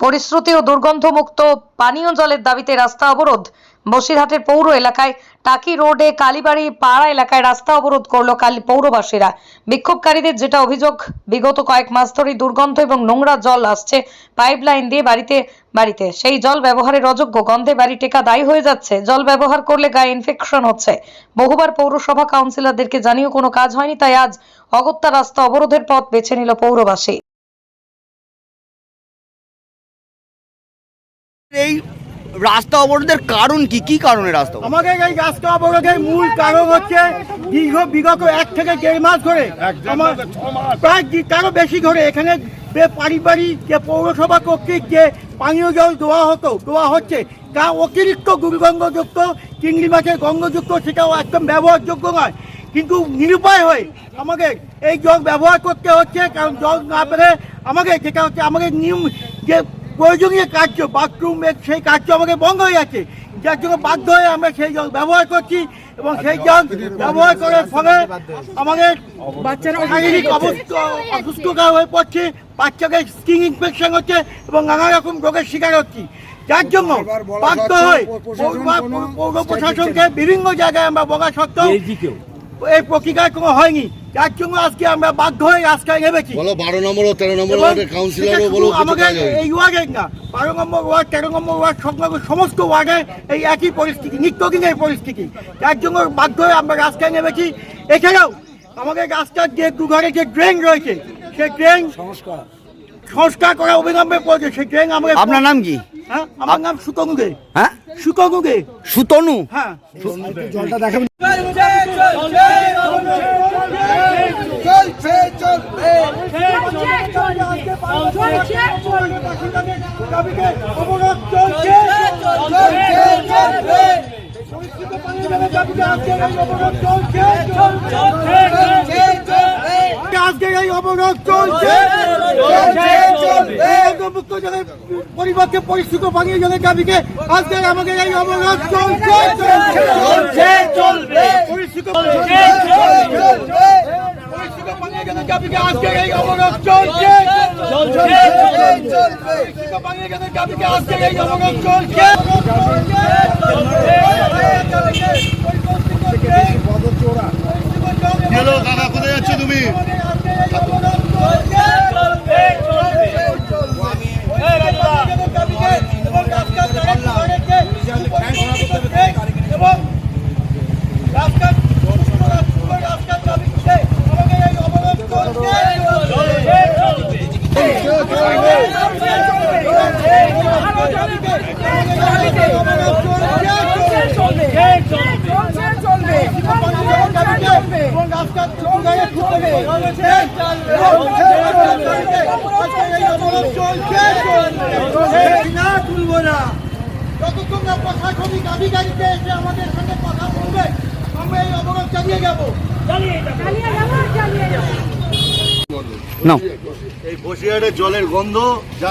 পরিশ্রুতি ও দুর্গন্ধমুক্ত পানীয় জলের দাবিতে রাস্তা অবরোধ। বসিরহাটের পৌর এলাকায় টাকি রোডে কালীবাড়ি পাড়া এলাকায় রাস্তা অবরোধ করল কালী পৌরবাসীরা। বিক্ষোভকারীদের যেটা অভিযোগ, বিগত কয়েক মাস ধরেই দুর্গন্ধ এবং নোংরা জল আসছে পাইপলাইন দিয়ে বাড়িতে বাড়িতে। সেই জল ব্যবহারের অযোগ্য গন্ধে বাড়ি টেকা দায়ী হয়ে যাচ্ছে। জল ব্যবহার করলে গায়ে ইনফেকশন হচ্ছে। বহুবার পৌরসভা কাউন্সিলরদেরকে জানিয়েও কোনো কাজ হয়নি, তাই আজ অগত্যা রাস্তা অবরোধের পথ বেছে নিল পৌরবাসী। এই রাস্তা অবরোধের কারণ কি? কি কারণে রাস্তা? আমাদের এই রাস্তা অবরোধের মূল কারণ হচ্ছে দীর্ঘ বিগত এক থেকে দেড় মাস ধরে আমার প্রায় তারও বেশি ধরে এখানে যে পারিবারিক যে পৌরসভা কর্তৃক যে পানীয় জল দেওয়া হতো দেওয়া হচ্ছে তা অতিরিক্ত দুর্গন্ধযুক্ত চিংড়ি মাছের গন্ধযুক্ত সেটাও একদম ব্যবহারযোগ্য নয়। কিন্তু নিরুপায় হয়ে আমাদের এই জল ব্যবহার করতে হচ্ছে কারণ জল না পেলে আমাদের যেটা হচ্ছে আমাদের নিয়ম যে প্রয়োজনীয় কার্য বাথরুম সেই কার্য আমাদের বন্ধ হয়ে যাচ্ছে। যার জন্য বাধ্য হয়ে আমরা সেই জল ব্যবহার করছি এবং সেই জল ব্যবহার করার ফলে আমাদের বাচ্চারা শারীরিক অবস্থা অসুস্থতা হয়ে পড়ছে বাচ্চাদের স্কিন ইনফেকশন হচ্ছে এবং নানা রকম রোগের শিকার হচ্ছি। যার জন্য বাধ্য হয়ে পৌর প্রশাসনকে বিভিন্ন জায়গায় আমরা বলা সত্ত্বেও এই প্রক্রিয়া কোনো হয়নি। যার জন্য আজকে আমরা বাধ্য হয়ে রাস্তায় নেমেছি বলো বারো নম্বর ও তেরো নম্বর ওয়ার্ডের কাউন্সিলরও বলো আমাদের এই ওয়ার্ডের না বারো নম্বর ওয়ার্ড তেরো নম্বর ওয়ার্ড সংলগ্ন সমস্ত ওয়ার্ডে এই একই পরিস্থিতি নিত্যদিনের পরিস্থিতি। যার জন্য বাধ্য হয়ে আমরা রাস্তায় নেমেছি এছাড়াও আমাদের রাস্তার যে দুঘরে যে ড্রেন রয়েছে সেই ড্রেন সংস্কার। সংস্কার করা অবিলম্বে সেই ড্রেন আমরা আপনার নাম কি? হ্যাঁ আমার নাম হ্যাঁ? সুতনু? হ্যাঁ। পানিয়ে যাবে দাবিতে আজকের এই অবরোধ চলছে আজকের এই অবরোধ চলছে মুক্ত জলের পরিবর্তে পরিস্থিতি পানীয় জলের দাবিকে আজকের আমাদের এই অবরোধ চলছে চলছে চলবে দাবিকে আজকের এই অবরোধ চলছে চলছে আজকের এই অবরোধ চলছে গেলো কাকা কোথায় যাচ্ছ তুমি এবং রাস্তার রাস্তার দাবি আমাকে এই অবরোধ চলছে যতক্ষণ না প্রশাসনিক আধিকারিকরা এসে আমাদের সঙ্গে কথা বলবে এই অবরোধ চালিয়ে যাব এই বসিরহাটের জলের গন্ধ যা